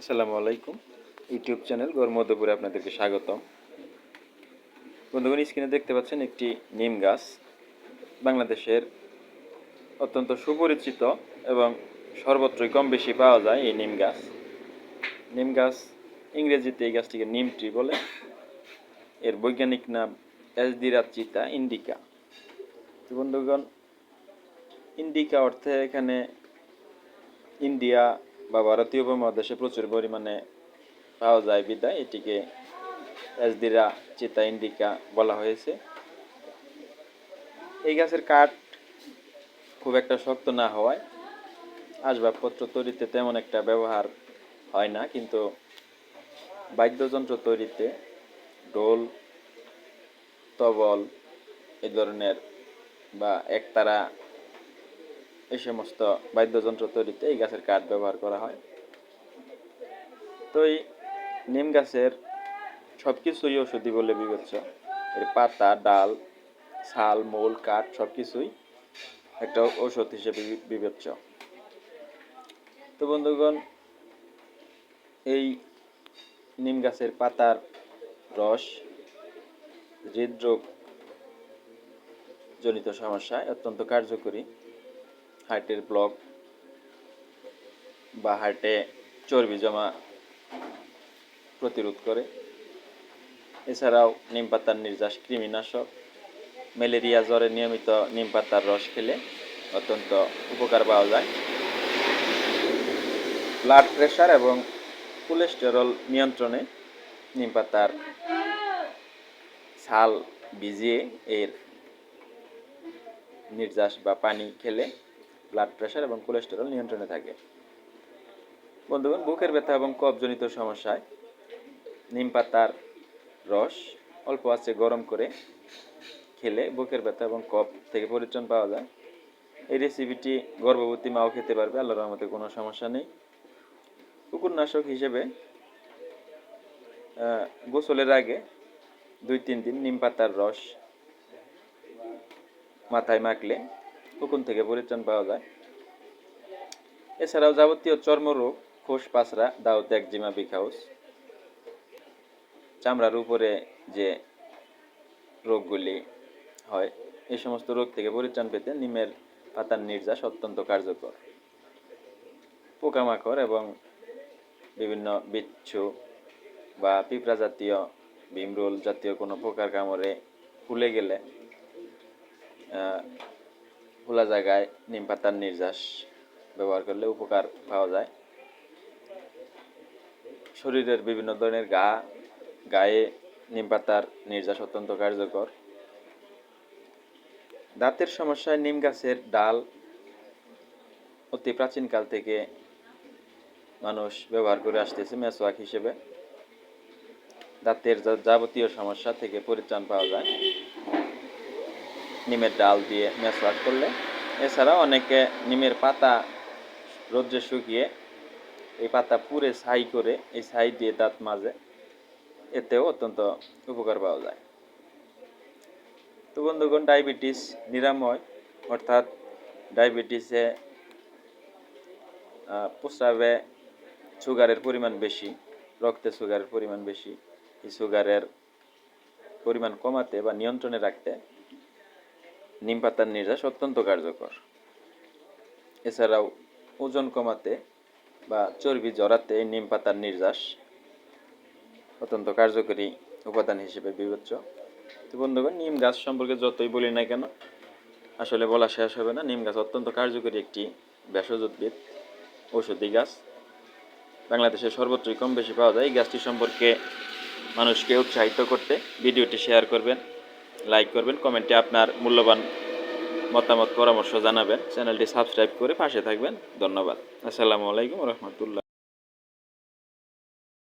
আসসালামু আলাইকুম। YouTube channel গরমধ্যপুরে আপনাদেরকে স্বাগতম। বন্ধুগণ, স্ক্রিনে দেখতে পাচ্ছেন একটি নিম গাছ। বাংলাদেশের অত্যন্ত সুপরিচিত এবং সর্বত্রই কম বেশি পাওয়া যায় এই নিম গাছ। নিম গাছ, ইংরেজিতে এই গাছটিকে নিম ট্রি বলে। এর বৈজ্ঞানিক নাম চিতা ইন্ডিকা। তো বন্ধুগণ, ইন্ডিকা অর্থে এখানে ইন্ডিয়া বা ভারতীয় উপমহাদেশে প্রচুর পরিমাণে পাওয়া যায় বিদায়। এটিকে এসদিরা চিতা ইন্ডিকা বলা হয়েছে। এই গাছের কাঠ খুব একটা শক্ত না হওয়ায় আসবাবপত্র তৈরিতে তেমন একটা ব্যবহার হয় না, কিন্তু বাদ্যযন্ত্র তৈরিতে ঢোল, তবল এই ধরনের বা একতারা এই সমস্ত বাদ্যযন্ত্র তৈরিতে এই গাছের কাঠ ব্যবহার করা হয়। তো এই নিম গাছের সব কিছুই ওষুধি বলে বিবেচ্য। এর পাতা, ডাল, ছাল, মূল, কাঠ সব কিছুই একটা ঔষধ হিসেবে বিবেচ্য। তো বন্ধুগণ, এই নিম গাছের পাতার রস হৃদরোগ জনিত সমস্যায় অত্যন্ত কার্যকরী। হার্টের ব্লক বা হার্টে চর্বি জমা প্রতিরোধ করে। এছাড়াও নিম পাতার নির্যাস, কৃমিনাশক, ম্যালেরিয়া জ্বরে নিয়মিত নিম পাতার রস খেলে অত্যন্ত উপকার পাওয়া যায়। ব্লাড প্রেশার এবং কোলেস্টেরল নিয়ন্ত্রণে নিম পাতার ছাল ভিজিয়ে এর নির্যাস বা পানি খেলে ব্লাড প্রেশার এবং কোলেস্টেরল নিয়ন্ত্রণে থাকে। বন্ধুগণ, বুকের ব্যথা এবং কফজনিত সমস্যায় নিম পাতার রস অল্প আছে, গরম করে খেলে বুকের ব্যথা এবং কফ থেকে পরিত্রাণ পাওয়া যায়। এই রেসিপিটি গর্ভবতী মাও খেতে পারবে, আল্লাহর রহমতে কোনো সমস্যা নেই। কুকুরনাশক হিসেবে গোসলের আগে দুই তিন দিন নিম পাতার রস মাথায় মাখলে উকুন থেকে পরিত্রাণ পাওয়া যায়। এছাড়াও যাবতীয় চর্মরোগ, খোস পাঁচরা দাউদ একজিমা বিখাউস চামড়ার উপরে যে রোগগুলি হয়, এই সমস্ত রোগ থেকে পরিত্রাণ পেতে নিমের পাতার নির্যাস অত্যন্ত কার্যকর। পোকামাকড় এবং বিভিন্ন বিচ্ছু বা পিঁপড়া জাতীয়, ভীমরোল জাতীয় কোনো পোকার কামড়ে ফুলে গেলে খোলা জায়গায় নিম পাতার নির্যাস ব্যবহার করলে উপকার পাওয়া যায়। শরীরের বিভিন্ন ধরনের গা, গায়ে নিম পাতার নির্যাস অত্যন্ত কার্যকর। দাঁতের সমস্যায় নিম গাছের ডাল অতি প্রাচীনকাল থেকে মানুষ ব্যবহার করে আসতেছে মেসোয়াক হিসেবে। দাঁতের যাবতীয় সমস্যা থেকে পরিত্রাণ পাওয়া যায়। নিমের ডাল দিয়ে মেসওয়াক করলে। এছাড়া অনেকে নিমের পাতা রোদ্রে শুকিয়ে এই পাতা পুরে ছাই করে এই ছাই দিয়ে দাঁত মাজে। এতেও অত্যন্ত উপকার পাওয়া যায়। তো বন্ধুগণ, ডায়াবেটিস নিরাময়, অর্থাৎ ডায়াবেটিসে প্রস্রাবে সুগারের পরিমাণ বেশি, রক্তে সুগারের পরিমাণ বেশি, এই সুগারের পরিমাণ কমাতে বা নিয়ন্ত্রণে রাখতে নিম পাতার নির্যাস অত্যন্ত কার্যকর। এছাড়াও ওজন কমাতে বা চর্বি জড়াতে নিম পাতার নির্যাস অত্যন্ত কার্যকরী উপাদান হিসেবে বিবেচ্য। তো বন্ধুগণ, নিম গাছ সম্পর্কে যতই বলি না কেন, আসলে বলা শেষ হবে না। নিম গাছ অত্যন্ত কার্যকরী একটি ভেষজ উদ্ভিদ ঔষধি গাছ। বাংলাদেশে সর্বত্রই কম বেশি পাওয়া যায় এই গাছটি সম্পর্কে মানুষকে উৎসাহিত করতে। ভিডিওটি শেয়ার করবেন। লাইক করবেন কমেন্টে আপনার মূল্যবান মতামত, পরামর্শ জানাবেন। চ্যানেলটি সাবস্ক্রাইব করে পাশে থাকবেন। ধন্যবাদ। আসসালামু আলাইকুম রহমতুল্লাহ।